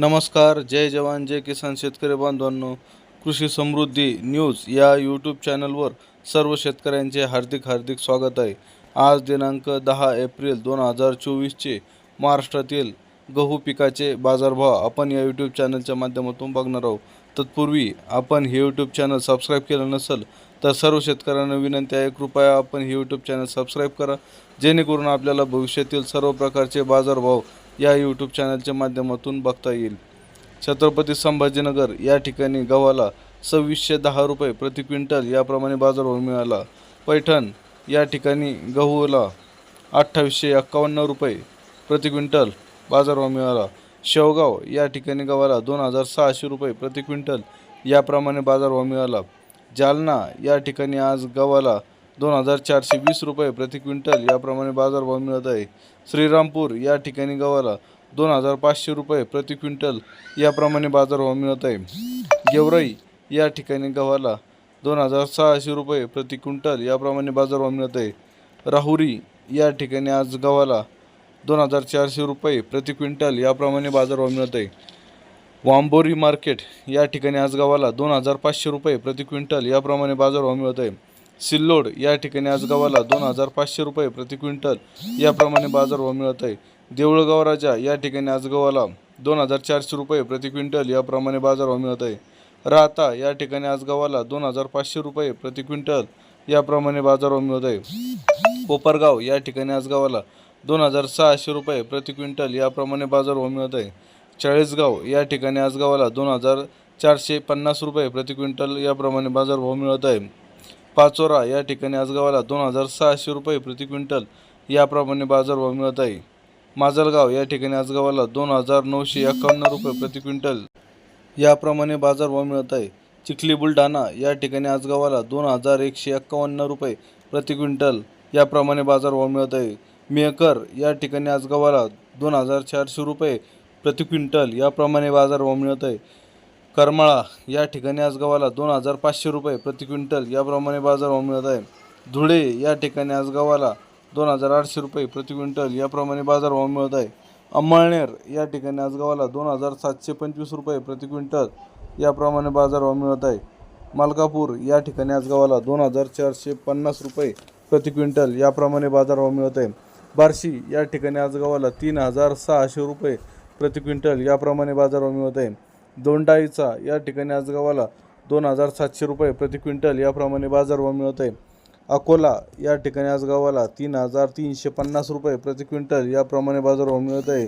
नमस्कार जय जवान जय किसान शेतकरी बांधवांनो. कृषी समृद्धी न्यूज या यूट्यूब चॅनलवर सर्व शेतकऱ्यांचे हार्दिक हार्दिक स्वागत आहे. आज दिनांक दहा एप्रिल दोन हजार चोवीसचे महाराष्ट्रातील गहू पिकाचे बाजारभाव आपण या यूट्यूब चॅनलच्या माध्यमातून बघणार आहोत. तत्पूर्वी आपण हे यूट्यूब चॅनल सबस्क्राईब केलं नसेल तर सर्व शेतकऱ्यांना विनंती आहे कृपया आपण हे यूट्यूब चॅनल सबस्क्राईब करा. जेणेकरून आपल्याला भविष्यातील सर्व प्रकारचे बाजारभाव या यूट्यूब चॅनलच्या माध्यमातून बघता येईल. छत्रपती संभाजीनगर या ठिकाणी गव्हाला सव्वीसशे दहा रुपये प्रति क्विंटल याप्रमाणे बाजारभाव मिळाला. पैठण या ठिकाणी गहूला अठ्ठावीसशे एक्कावन्न रुपये प्रति क्विंटल बाजारभाव मिळाला. शेवगाव या ठिकाणी गव्हाला दोन हजार सहाशे रुपये प्रति क्विंटल याप्रमाणे बाजारभाव मिळाला. जालना या ठिकाणी आज गव्हाला दोन हजार चारशे वीस रुपये प्रति क्विंटल याप्रमाणे बाजारभाव मिळत आहे. श्रीरामपूर या ठिकाणी गव्हाला दोन हजार पाचशे रुपये प्रति क्विंटल याप्रमाणे बाजारभाव मिळत आहे. गेवराई या ठिकाणी गव्हाला दोन हजार सहाशे रुपये प्रति क्विंटल याप्रमाणे बाजारभाव मिळत आहे. राहुरी या ठिकाणी आज गव्हाला दोन हजार चारशे रुपये प्रति क्विंटल याप्रमाणे बाजारभाव मिळत आहे. वांबोरी मार्केट या ठिकाणी आज गव्हाला दोन हजार पाचशे रुपये प्रति क्विंटल याप्रमाणे बाजारभाव मिळत आहे. सिल्लोड या ठिकाणी आज गव्हाला दोन हजार पाचशे रुपये प्रति क्विंटल याप्रमाणे बाजारभाव मिळत आहे. देऊळगाव राजा या ठिकाणी आज गव्हाला दोन हजार चारशे रुपये प्रति क्विंटल याप्रमाणे बाजारभाव मिळत आहे. राहता या ठिकाणी आज गव्हाला दोन हजार पाचशे रुपये प्रति क्विंटल याप्रमाणे बाजारभाव मिळत आहे. कोपरगाव या ठिकाणी आज गव्हाला दोन हजार सहाशे रुपये प्रति क्विंटल याप्रमाणे बाजारभाव मिळत आहे. चाळीसगाव या ठिकाणी आज गव्हाला दोन हजार चारशे पन्नास रुपये प्रति क्विंटल याप्रमाणे बाजारभाव मिळत आहे. पाचोरा या ठिकाणी आज गव्हाला दोन हजार सहाशे रुपये प्रति क्विंटल याप्रमाणे बाजारभाव मिळत आहे. माजलगाव या ठिकाणी आज गव्हाला दोन हजार नऊशे एकावन्न रुपये प्रति क्विंटल याप्रमाणे बाजारभाव मिळत आहे. चिखली बुलढाणा या ठिकाणी आज गव्हाला दोन हजार एकशे एक्कावन्न रुपये प्रति क्विंटल याप्रमाणे बाजारभाव मिळत आहे. मेहकर या ठिकाणी आज गव्हाला दोन हजार चारशे रुपये प्रति क्विंटल याप्रमाणे बाजारभाव मिळत आहे. करमाळा या ठिकाणी आज गव्हाला दोन हजार पाचशे रुपये प्रति क्विंटल याप्रमाणे बाजारभाव मिळत आहे. धुळे या ठिकाणी आज गव्हाला दोन हजार आठशे रुपये प्रति क्विंटल याप्रमाणे बाजारभाव मिळत आहे. अंमळनेर या ठिकाणी आज गव्हाला दोन हजार सातशे पंचवीस रुपये प्रति क्विंटल याप्रमाणे बाजारभाव मिळत आहे. मलकापूर या ठिकाणी आज गव्हाला दोन हजार चारशे पन्नास रुपये प्रति क्विंटल याप्रमाणे बाजारभाव मिळत आहे. बार्शी या ठिकाणी आज गव्हाला तीन हजार सहाशे रुपये प्रति क्विंटल याप्रमाणे बाजारभाव मिळत आहे. दोंडाईचा या ठिकाणी आज गव्हाला दोन हजार सातशे रुपये प्रति क्विंटल याप्रमाणे बाजारभाव मिळत आहे. अकोला या ठिकाणी आज गव्हाला तीन हजार तीनशे पन्नास रुपये प्रति क्विंटल याप्रमाणे बाजारभाव मिळत आहे.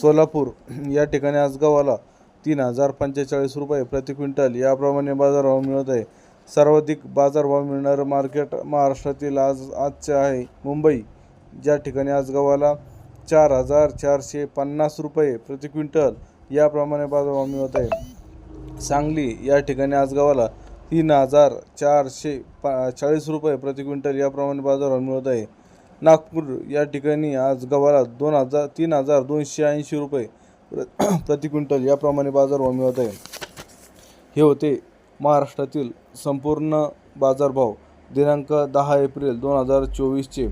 सोलापूर या ठिकाणी आज गव्हाला तीन हजार पंचेचाळीस रुपये प्रति क्विंटल याप्रमाणे बाजारभाव मिळत आहे. सर्वाधिक बाजारभाव मिळणारं मार्केट महाराष्ट्रातील आज आजचे आहे. मुंबई ज्या ठिकाणी आज गव्हाला चार हजार चारशे पन्नास रुपये प्रति क्विंटल याप्रमाणे बाजारभाव होत. आहे सांगली या ठिकाणी आज गावाला तीन हजार चारशे पा चाळीस रुपये प्रति क्विंटल याप्रमाणे बाजारभाव मिळत आहे. नागपूर या ठिकाणी आज गव्हाला दोन हजार तीन हजार दोनशे ऐंशी रुपये प्र प्रति क्विंटल याप्रमाणे बाजारभाव मिळत आहे. हे होते महाराष्ट्रातील संपूर्ण बाजारभाव दिनांक दहा एप्रिल दोन हजार चोवीसचे.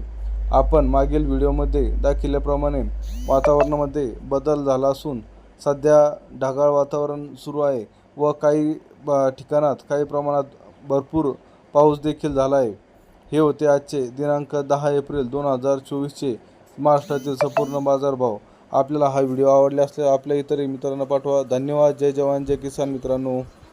आपण मागील व्हिडिओमध्ये दाखवल्याप्रमाणे वातावरणामध्ये बदल झाला असून सध्या ढगाळ वातावरण सुरू आहे व काही ठिकाणात काही प्रमाणात भरपूर पाऊस देखील झाला आहे. हे होते आजचे दिनांक दहा एप्रिल दोन हजार चोवीसचे महाराष्ट्रातील संपूर्ण बाजारभाव आपल्याला हा व्हिडिओ आवडला असल्यास आपल्या इतरही मित्रांना पाठवा. धन्यवाद. जय जवान. जय किसान मित्रांनो.